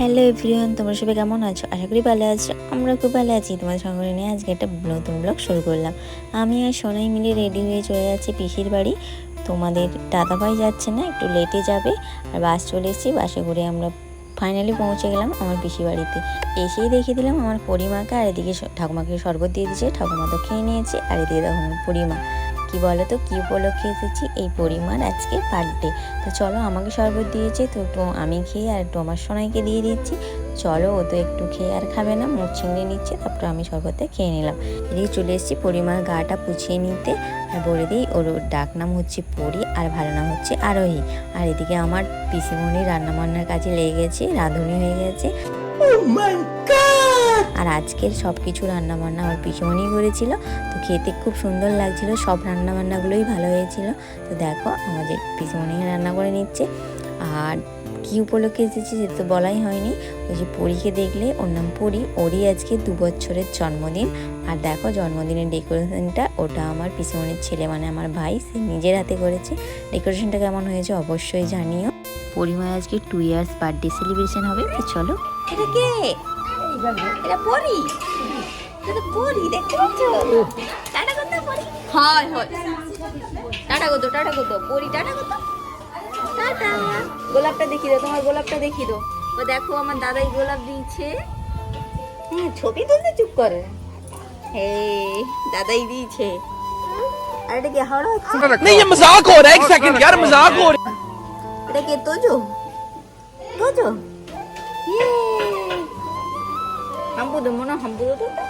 Hello everyone, তোমরা সবাই কেমন আছো? আশা করি ভালো আছো। আমরা খুব ভালো আছি। তোমাদের সঙ্গে নিয়ে আজকে একটা নতুন ব্লগ শুরু করলাম। আমি আর সোনাই মিলে রেডি হয়ে চলে যাচ্ছি পিসির বাড়ি। তোমাদের দাদাভাই যাচ্ছে না, একটু লেটে যাবে। আর বাস চলে এসেছি বাসে করে আমরা ফাইনালি পৌঁছে গেলাম আমার পিসি বাড়িতে। এসেই দেখিয়ে দিলাম আমার পরিমাকে, আর এদিকে ঠাকুমাকে শরবত দিয়ে দিয়েছে, ঠাকুমা তো খেয়ে নিয়েছে, আর এদিকে দেখো আমার পরিমা। কি বলো তো কী উপলক্ষে এসেছি? এই পরিমাণ আজকে বার্থডে তো চলো আমাকে শরবত দিয়েছে, তো তো আমি খেয়ে আর একটু আমার সোনাইকে দিয়ে দিচ্ছি। চলো, ও তো একটু খেয়ে আর খাবে না, মুখ ছিঁড়ে নিচ্ছে, তারপর আমি শরবতটা খেয়ে নিলাম। এদিকে চলে এসেছি পরিমার গাটা পুছিয়ে নিতে। আর বলে দিই, ওর ডাক নাম হচ্ছে পরি, আর ভালো নাম হচ্ছে আরোহী। আর এদিকে আমার পিসিমণি রান্নাবান্নার কাজে লেগে গেছে, রাঁধুনি হয়ে গেছে। আর আজকের সব কিছু রান্নাবান্না আমার পিসিমণি করেছিল। তো খেতে খুব সুন্দর লাগছিল, সব রান্নাবান্নাগুলোই ভালো হয়েছিল। তো দেখো, আমাদের পিসিমণি রান্না করে নিচ্ছে। আর কি উপলক্ষে এসেছি সেটা তো বলাই হয়নি। ওই যে পরীকে দেখলে, ওর নাম পরি। ওরই আজকে দু বছরের জন্মদিন। আর দেখো, জন্মদিনের ডেকোরেশনটা, ওটা আমার পিসিমণির ছেলে মানে আমার ভাই, সে নিজের হাতে করেছে। ডেকোরেশনটা কেমন হয়েছে অবশ্যই জানিও। পরিমায় আজকে টু ইয়ার্স বার্থডে সেলিব্রেশন হবে, তো চলো। এটা কে? এটা পরি এটা পরি দেখতে পাচ্ছ টাটা করতে পরি হয় হয় টাটা করতো টাটা করতো পরি টাটা করতো টাটা গোলাপটা দেখিয়ে দাও তোমার গোলাপটা দেখিয়ে দাও ও দেখো আমার দাদাই গোলাপ দিয়েছে হ্যাঁ ছবি তুলতে চুপ করে এই দাদাই দিয়েছে আর এটা কি হাওড়া হচ্ছে नहीं ये मजाक हो रहा है एक सेकंड यार मजाक हो रहा है এটা কে তোজো তোজো হাম্পুদো মনে হাম্পুদো তো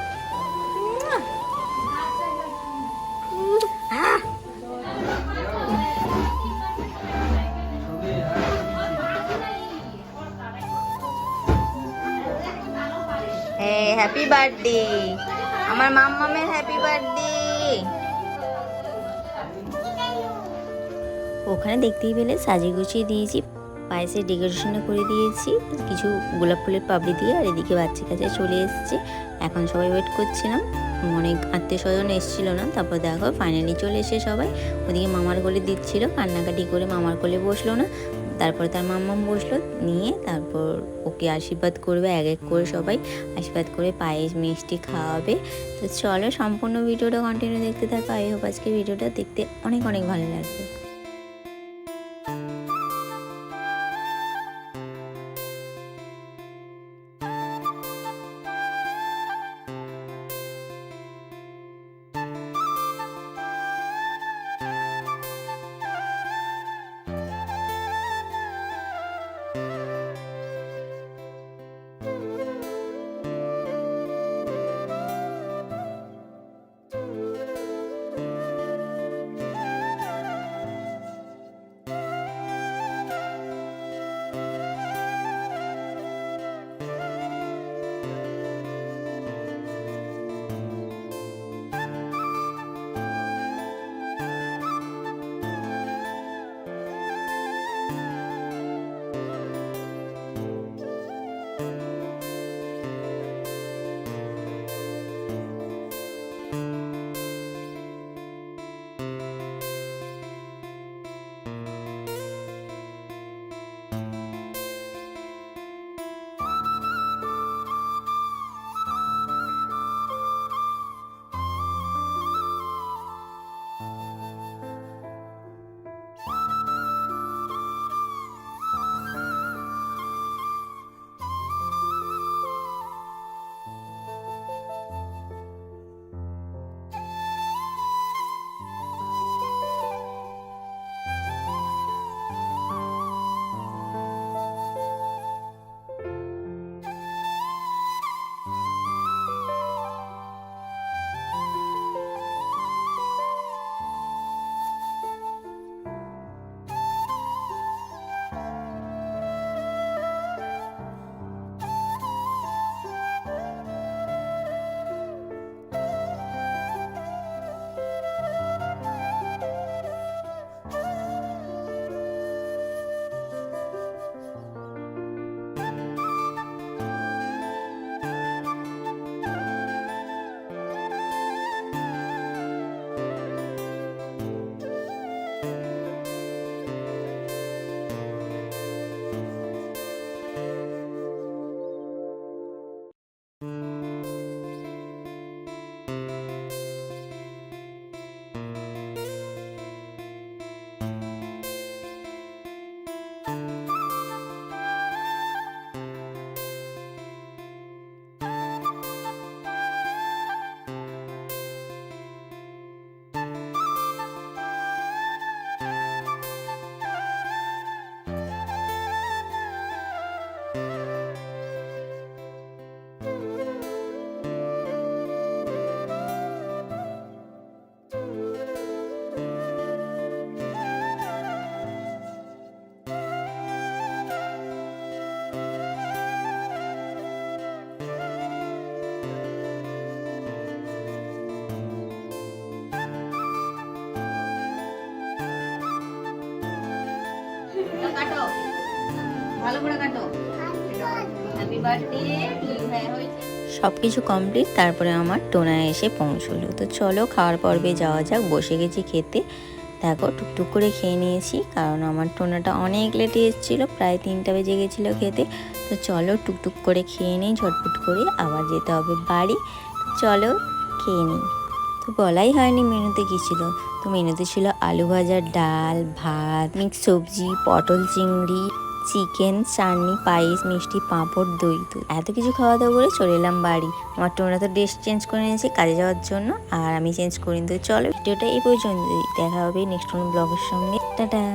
হ্যাপি বার্থডে আমার মাম্মামের হ্যাপি বার্থডে ওখানে দেখতেই পেলে সাজিয়ে গুছিয়ে দিয়েছি। পায়েসের ডেকোরেশনটা করে দিয়েছি, কিছু গোলাপ ফুলের পাপড়ি দিয়ে, আর এদিকে বাচ্চা কাছে চলে এসেছে। এখন সবাই ওয়েট করছিলাম। অনেক আত্মীয় স্বজন এসেছিল না, তারপর দেখো ফাইনালি চলে এসে সবাই। ওদিকে মামার কোলে দিচ্ছিল, কান্নাকাটি করে মামার কোলে বসল না। তারপর তার মাম্মাম বসল, নিয়ে তারপর ওকে আশীর্বাদ করবে, এক এক করে সবাই আশীর্বাদ করে পায়েস, মিষ্টি খাওয়াবে। তো চলো সম্পূর্ণ ভিডিওটা কন্টিনিউ দেখতে থাকো। আই হোপ আজকে ভিডিওটা দেখতে অনেক অনেক ভালো লাগবে। হ্যাপি বার্থডে সব কিছু কমপ্লিট তারপরে আমার টোনা এসে পৌঁছলো। তো চলো, খাওয়ার পর্বে যাওয়া যাক, বসে গেছি খেতে। দেখো, টুকটুক করে খেয়ে নিয়েছি, কারণ আমার টোনাটা অনেক লেটে এসেছিল, প্রায় তিনটা বেজে গেছিল খেতে। তো চলো, টুকটুক করে খেয়ে নিই, ঝটপট করে আবার যেতে হবে বাড়ি। চলো, খেয়ে নিই। তো বলাই হয়নি মেনুতে কী ছিল। তো মেনুতে ছিল আলু ভাজা ডাল, ভাত মিক্স সবজি, পটল চিংড়ি চিকেন, চাটনি, পায়েস, মিষ্টি, পাঁপড়, দই তো এত কিছু খাওয়া দাওয়া করে চলে এলাম বাড়ি। আমার টোনা তো ড্রেস চেঞ্জ করে নিয়েছি কাজে যাওয়ার জন্য, আর আমি চেঞ্জ করিনি। তো চলো, ভিডিওটা এই পর্যন্তই। দেখা হবে নেক্সট কোনো ব্লগের সঙ্গে টাটা।